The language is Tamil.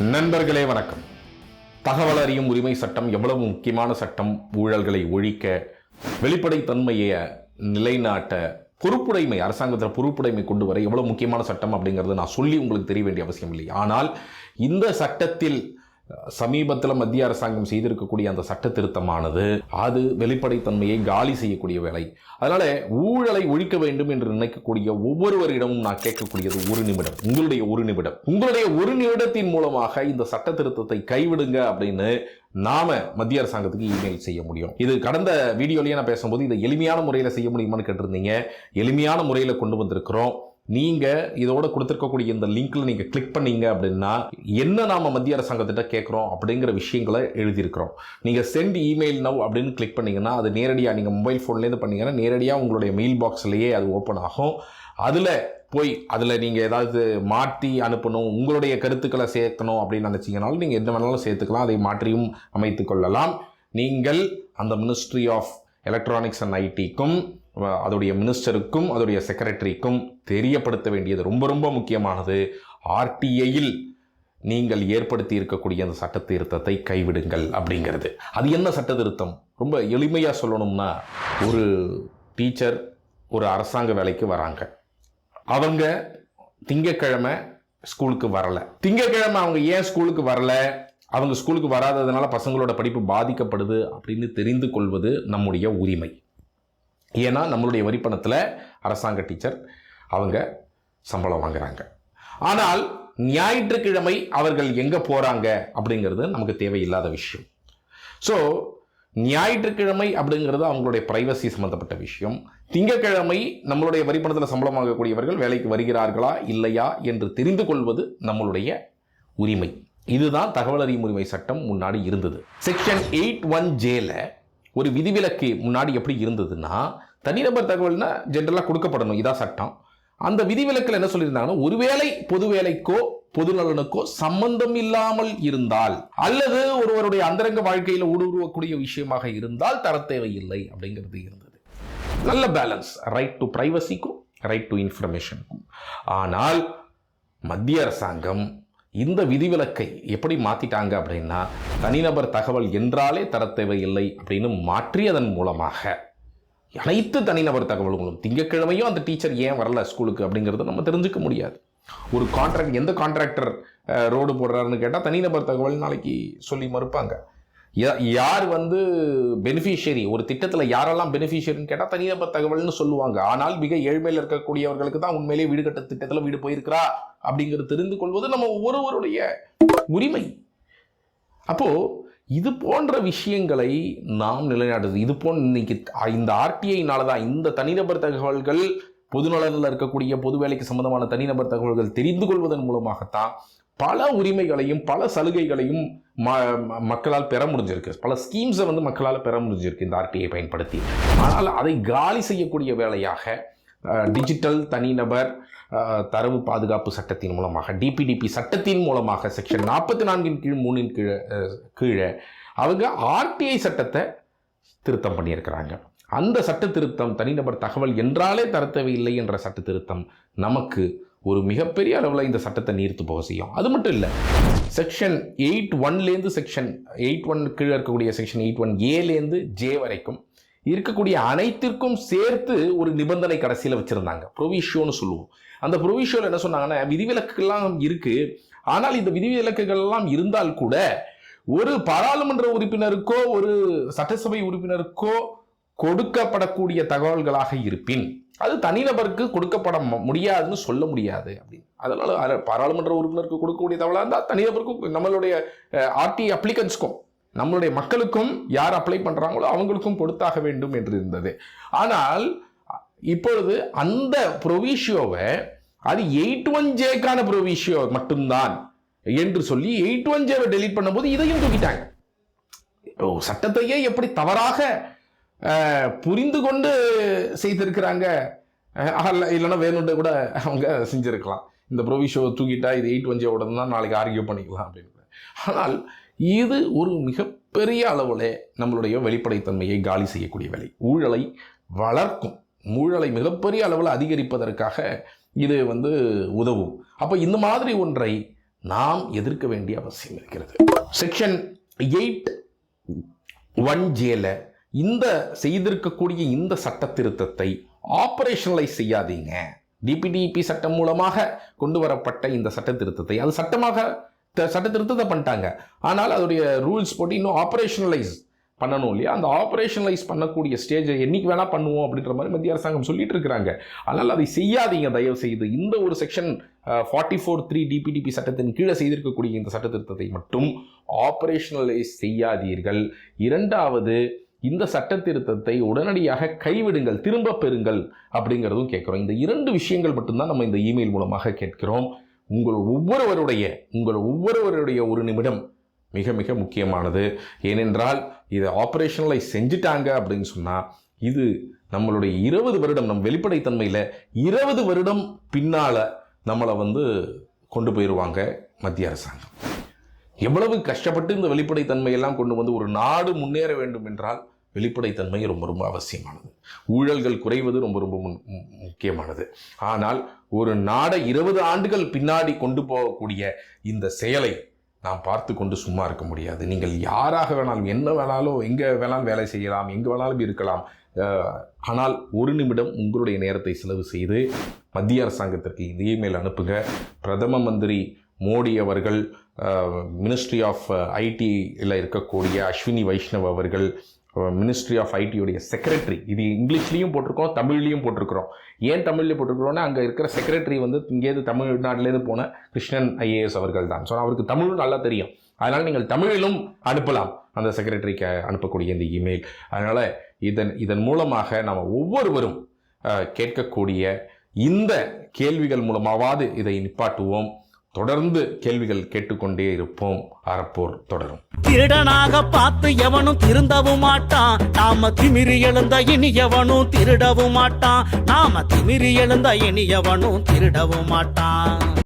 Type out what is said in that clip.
நண்பர்களே வணக்கம். தகவல் அறியும் உரிமை சட்டம் எவ்வளவு முக்கியமான சட்டம்? ஊழல்களை ஒழிக்க வெளிப்படைத்தன்மையை நிலைநாட்ட பொறுப்புடைமை அரசாங்கத்தில் பொறுப்புடைமை கொண்டு வர எவ்வளவு முக்கியமான சட்டம் அப்படிங்கிறது நான் சொல்லி உங்களுக்கு தெரிய வேண்டிய அவசியம் இல்லை. ஆனால் இந்த சட்டத்தில் சமீபத்தில் மத்திய அரசாங்கம் செய்திருக்கக்கூடிய அந்த சட்ட திருத்தமானது அது வெளிப்படைத்தன்மையை காலி செய்யக்கூடிய வேலை. அதனால ஊழலை ஒழிக்க வேண்டும் என்று நினைக்கக்கூடிய ஒவ்வொருவரிடமும் நான் கேட்கக்கூடியது ஒரு நிமிடம் உங்களுடைய ஒரு நிமிடம். உங்களுடைய ஒரு நிமிடத்தின் மூலமாக இந்த சட்ட திருத்தத்தை கைவிடுங்க அப்படின்னு நாம மத்திய அரசாங்கத்துக்கு இமெயில் செய்ய முடியும். இது கடந்த வீடியோலயே நான் பேசும்போது இதை எளிமையான முறையில் செய்ய முடியுமான்னு கேட்டிருந்தீங்க. எளிமையான முறையில் கொண்டு வந்திருக்கிறோம். நீங்கள் இதோட கொடுத்துருக்கக்கூடிய இந்த லிங்க்கில் நீங்கள் கிளிக் பண்ணீங்க அப்படின்னா என்ன நாம் மத்திய அரசாங்கத்திட்ட கேட்குறோம் அப்படிங்கிற விஷயங்களை எழுதியிருக்கிறோம். நீங்கள் சென்ட் இமெயில் நவ் அப்படின்னு கிளிக் பண்ணிங்கன்னா அது நேரடியாக நீங்கள் மொபைல் ஃபோன்லேருந்து பண்ணிங்கன்னா நேரடியாக உங்களுடைய மெயில் பாக்ஸ்லேயே அது ஓப்பன் ஆகும். அதில் போய் அதில் நீங்கள் ஏதாவது மாற்றி அனுப்பணும் உங்களுடைய கருத்துக்களை சேர்க்கணும் அப்படின்னு நினச்சிங்கனாலும் நீங்கள் எந்த வேணாலும் சேர்த்துக்கலாம். அதை மாற்றியும் அமைத்து கொள்ளலாம். நீங்கள் அந்த மினிஸ்ட்ரி ஆஃப் எலக்ட்ரானிக்ஸ் அண்ட் ஐடிக்கும் அதோடைய மினிஸ்டருக்கும் அதோடைய செக்ரட்டரிக்கும் தெரியப்படுத்த வேண்டியது ரொம்ப ரொம்ப முக்கியமானது. ஆர்டிஐயில் நீங்கள் ஏற்படுத்தி இருக்கக்கூடிய அந்த சட்ட திருத்தத்தை கைவிடுங்கள் அப்படிங்கிறது. அது என்ன சட்ட திருத்தம் ரொம்ப எளிமையாக சொல்லணும்னா ஒரு டீச்சர் ஒரு அரசாங்க வேலைக்கு வராங்க. அவங்க திங்கக்கிழமை ஸ்கூலுக்கு வரல. திங்கக்கிழமை அவங்க ஏன் ஸ்கூலுக்கு வரல? அவங்க ஸ்கூலுக்கு வராததுனால பசங்களோட படிப்பு பாதிக்கப்படுது அப்படின்னு தெரிந்து கொள்வது நம்முடைய உரிமை. ஏன்னா நம்மளுடைய வரிப்பணத்தில் அரசாங்க டீச்சர் அவங்க சம்பளம் வாங்குறாங்க. ஆனால் ஞாயிற்றுக்கிழமை அவர்கள் எங்கே போகிறாங்க அப்படிங்கிறது நமக்கு தேவையில்லாத விஷயம். ஸோ ஞாயிற்றுக்கிழமை அப்படிங்கிறது அவங்களுடைய பிரைவசி சம்மந்தப்பட்ட விஷயம். திங்கக்கிழமை நம்மளுடைய வரிப்பணத்தில் சம்பளம் வாங்கக்கூடியவர்கள் வேலைக்கு வருகிறார்களா இல்லையா என்று தெரிந்து கொள்வது நம்மளுடைய உரிமை. இதுதான் தகவல் அறியும் உரிமை சட்டம் முன்னாடி இருந்தது. செக்ஷன் எயிட் ஒன் ஜேல ஒரு விதிவிலக்கு முன்னாடி எப்படி இருந்ததுன்னா தனிநபர் தகவல்னா ஜென்ரலாக கொடுக்கப்படணும் இதான் சட்டம். அந்த விதிவிலக்கில் என்ன சொல்லியிருந்தாங்கன்னா ஒருவேளை பொது வேலைக்கோ பொது நலனுக்கோ சம்பந்தம் இல்லாமல் இருந்தால் அல்லது ஒருவருடைய அந்தரங்க வாழ்க்கையில் ஊடுருவக்கூடிய விஷயமாக இருந்தால் தர தேவையில்லை அப்படிங்கிறது இருந்தது. நல்ல பேலன்ஸ் ரைட் டு பிரைவசிக்கும் ரைட் டு இன்ஃபர்மேஷனுக்கும் ஆனால் மத்திய அரசாங்கம் இந்த விதிவிலக்கை எப்படி மாற்றிட்டாங்க அப்படின்னா தனிநபர் தகவல் என்றாலே தர தேவையில்லை அப்படின்னு மாற்றியதன் மூலமாக அனைத்து தனிநபர் தகவல்களும் திங்கக்கிழமையும் அந்த டீச்சர் ஏன் வரல ஸ்கூலுக்கு அப்படிங்கிறத நம்ம தெரிஞ்சுக்க முடியாது. ஒரு கான்ட்ராக்ட் எந்த கான்ட்ராக்டர் ரோடு போடுறாருன்னு கேட்டால் தனிநபர் தகவல் நாளைக்கு சொல்லி மறுப்பாங்க. யார் வந்து பெனிஃபிஷியரி ஒரு திட்டத்தில் யாரெல்லாம் பெனிஃபிஷியரின்னு கேட்டால் தனிநபர் தகவல்னு சொல்லுவாங்க. ஆனால் மிக ஏழ்மையில் இருக்கக்கூடியவர்களுக்கு தான் உண்மையிலேயே வீடு கட்ட திட்டத்தில் வீடு போயிருக்கிறா அப்படிங்கிறது தெரிந்து கொள்வது நம்ம ஒவ்வொருவருடைய உரிமை. அப்போது இது போன்ற விஷயங்களை நாம் நிலைநாட்டுது. இது போன்ற இன்னைக்கு இந்த ஆர்டிஐனால தான் இந்த தனிநபர் தகவல்கள் பொதுநலனில் இருக்கக்கூடிய பொது வேலைக்கு சம்பந்தமான தனிநபர் தகவல்கள் தெரிந்து கொள்வதன் மூலமாகத்தான் பல உரிமைகளையும் பல சலுகைகளையும் ம ம- மக்களால் பெற முடிஞ்சிருக்கு. பல ஸ்கீம்ஸை வந்து மக்களால் பெற முடிஞ்சிருக்கு இந்த ஆர்டிஐ பயன்படுத்தி. ஆனால் அதை காலி செய்யக்கூடிய வேலையாக டிஜிட்டல் தனிநபர் தரவு பாதுகாப்பு சட்டத்தின் மூலமாக டிபிடிபி சட்டத்தின் மூலமாக செக்ஷன் நாற்பத்தி நான்கின் கீழ் மூணின் கீழே கீழே அவங்க ஆர்டிஐ சட்டத்தை திருத்தம் பண்ணியிருக்கிறாங்க. அந்த சட்ட திருத்தம் தனிநபர் தகவல் என்றாலே தரத்தவையில்லை என்ற சட்ட திருத்தம் நமக்கு ஒரு மிகப்பெரிய அளவில் இந்த சட்டத்தை நீர்த்து போக செய்யும். அது மட்டும் இல்லை செக்ஷன் எயிட் ஒன்லேருந்து செக்ஷன் எயிட் ஒன் கீழே இருக்கக்கூடிய செக்ஷன் எயிட் ஒன் ஏலேருந்து ஜே வரைக்கும் இருக்கக்கூடிய அனைத்திற்கும் சேர்த்து ஒரு நிபந்தனை கடைசியில் வச்சுருந்தாங்க. ப்ரொவிஷியோன்னு சொல்லுவோம். அந்த ப்ரொவிஷியோவில் என்ன சொன்னாங்கன்னா விதிவிலக்குகள்லாம் இருக்குது ஆனால் இந்த விதிவிலக்குகள்லாம் இருந்தால் கூட ஒரு பாராளுமன்ற உறுப்பினருக்கோ ஒரு சட்டசபை உறுப்பினருக்கோ கொடுக்கப்படக்கூடிய தகவல்களாக இருப்பின். அது தனிநபருக்கு கொடுக்கப்பட முடியாதுன்னு சொல்ல முடியாது அப்படின்னு. அதனால பாராளுமன்ற உறுப்பினருக்கு கொடுக்கக்கூடிய தகவலாக இருந்தால் தனிநபருக்கும் நம்மளுடைய ஆர்டி அப்ளிகன்ஸ்க்கும் நம்மளுடைய மக்களுக்கும் யார் அப்ளை பண்ணுறாங்களோ அவங்களுக்கும் கொடுத்தாக வேண்டும் என்று இருந்தது. ஆனால் இப்பொழுது அந்த ப்ரொவிஷியோவை அது எயிட் ஒன் ஜேக்கான ப்ரொவிஷியோ மட்டும்தான் என்று சொல்லி எயிட் ஒன் ஜேவை டெலீட் பண்ணும்போது இதையும் தூக்கிட்டாங்க. ஓ சட்டத்தையே எப்படி தவறாக புரிந்து கொண்டு செய்திருக்கிறாங்க. இல்லைன்னா வேணும்னு கூட அவங்க செஞ்சுருக்கலாம். இந்த ப்ரொவிஷோவை தூக்கிட்டா இது எயிட் ஒன் ஜேவோட தான் நாளைக்கு ஆர்கியூ பண்ணிக்கலாம் அப்படின்னு. ஆனால் இது ஒரு மிகப்பெரிய அளவில் நம்மளுடைய வெளிப்படைத்தன்மையை காலி செய்யக்கூடிய வேலை. ஊழலை வளர்க்கும் ஊழலை மிகப்பெரிய அளவில் அதிகரிப்பதற்காக இது வந்து உதவும். அப்போ இந்த மாதிரி ஒன்றை நாம் எதிர்க்க வேண்டிய அவசியம் இருக்கிறது. செக்ஷன் எயிட் ஒன் ஜேல இந்த செய்திருக்கக்கூடிய இந்த சட்ட திருத்தத்தை ஆப்ரேஷனலைஸ் செய்யாதீங்க டிபிடிபி சட்டம் மூலமாக கொண்டு வரப்பட்ட இந்த சட்ட திருத்தத்தை அது சட்டமாக த- சட்ட திருத்தத்தை பண்ணிட்டாங்க. ஆனால் அதோடைய ரூல்ஸ் போட்டு இன்னும் ஆப்ரேஷனலைஸ் பண்ணணும் இல்லையா? அந்த ஆப்ரேஷனலைஸ் பண்ணக்கூடிய ஸ்டேஜை என்னைக்கு வேணால் பண்ணுவோம் அப்படின்ற மாதிரி மத்திய அரசாங்கம் சொல்லிட்டு இருக்கிறாங்க. அதனால் அதை செய்யாதீங்க. தயவு செய்து இந்த ஒரு section forty four three DPDP சட்டத்தின் கீழே செய்திருக்கக்கூடிய இந்த சட்ட திருத்தத்தை மட்டும் ஆப்ரேஷனலைஸ் செய்யாதீர்கள். இரண்டாவது இந்த சட்ட திருத்தத்தை உடனடியாக கைவிடுங்கள் திரும்ப பெறுங்கள் அப்படிங்கிறதும் கேட்குறோம். இந்த இரண்டு விஷயங்கள் மட்டும்தான் நம்ம இந்த இமெயில் மூலமாக கேட்கிறோம். உங்கள் ஒவ்வொருவருடைய உங்கள் ஒவ்வொருவருடைய ஒரு நிமிடம் மிக மிக முக்கியமானது. ஏனென்றால் இதை ஆப்ரேஷனலைஸ் செஞ்சுட்டாங்க அப்படின்னு சொன்னால் இது நம்மளுடைய இருபது வருடம் நம் வெளிப்படைத்தன்மையில் இருபது வருடம் பின்னால் நம்மளை வந்து கொண்டு போயிடுவாங்க மத்திய அரசாங்கம். எவ்வளவு கஷ்டப்பட்டு இந்த வெளிப்படைத்தன்மையெல்லாம் கொண்டு வந்து ஒரு நாடு முன்னேற வேண்டும் என்றால் வெளிப்படைத்தன்மை ரொம்ப ரொம்ப அவசியமானது. ஊழல்கள் குறைவது ரொம்ப ரொம்ப முன்- முக்கியமானது. ஆனால் ஒரு நாடை இருபது ஆண்டுகள் பின்னாடி கொண்டு போகக்கூடிய இந்த செயலை நாம் பார்த்து கொண்டு சும்மா இருக்க முடியாது. நீங்கள் யாராக வேணாலும் என்ன வேணாலும் எங்கே வேணாலும் வேலை செய்யலாம் எங்கே வேணாலும் இருக்கலாம். ஆனால் ஒரு நிமிடம் உங்களுடைய நேரத்தை செலவு செய்து மத்திய அரசாங்கத்திற்கு இந்த இமெயில் அனுப்புங்க. பிரதம மந்திரி மோடி அவர்கள் மினிஸ்ட்ரி ஆஃப் ஐடியில் இருக்கக்கூடிய அஸ்வினி வைஷ்ணவ் அவர்கள் மினிஸ்ட்ரி ஆஃப் ஐடியுடைய செக்ரட்டரி இது இங்கிலீஷ்லேயும் போட்டிருக்கோம் தமிழ்லேயும் போட்டிருக்கிறோம். ஏன் தமிழ்லேயும் போட்டிருக்கிறோன்னா அங்கே இருக்கிற செக்ரட்டரி வந்து இங்கேருந்து தமிழ்நாட்டிலேருந்து போன கிருஷ்ணன் ஐஏஎஸ் அவர்கள் தான். ஸோ அவருக்கு தமிழும் நல்லா தெரியும். அதனால் நீங்கள் தமிழிலும் அனுப்பலாம். அந்த செக்ரட்டரிக்கு அனுப்பக்கூடிய இந்த இமெயில் அதனால் இதன் இதன் மூலமாக நாம் ஒவ்வொருவரும் கேட்கக்கூடிய இந்த கேள்விகள் மூலமாவது இதை நிப்பாட்டுவோம். தொடர்ந்து கேள்விகள் கேட்டுக்கொண்டே இருப்போம். அறப்போர் தொடரும். திருடனாக பார்த்து எவனும் திருந்தவும் மாட்டான். நாம திமிரி எழுந்த இனி எவனும் திருடவும் மாட்டான். நாம திமிரி எழுந்த இனி எவனும் திருடவும் மாட்டான்.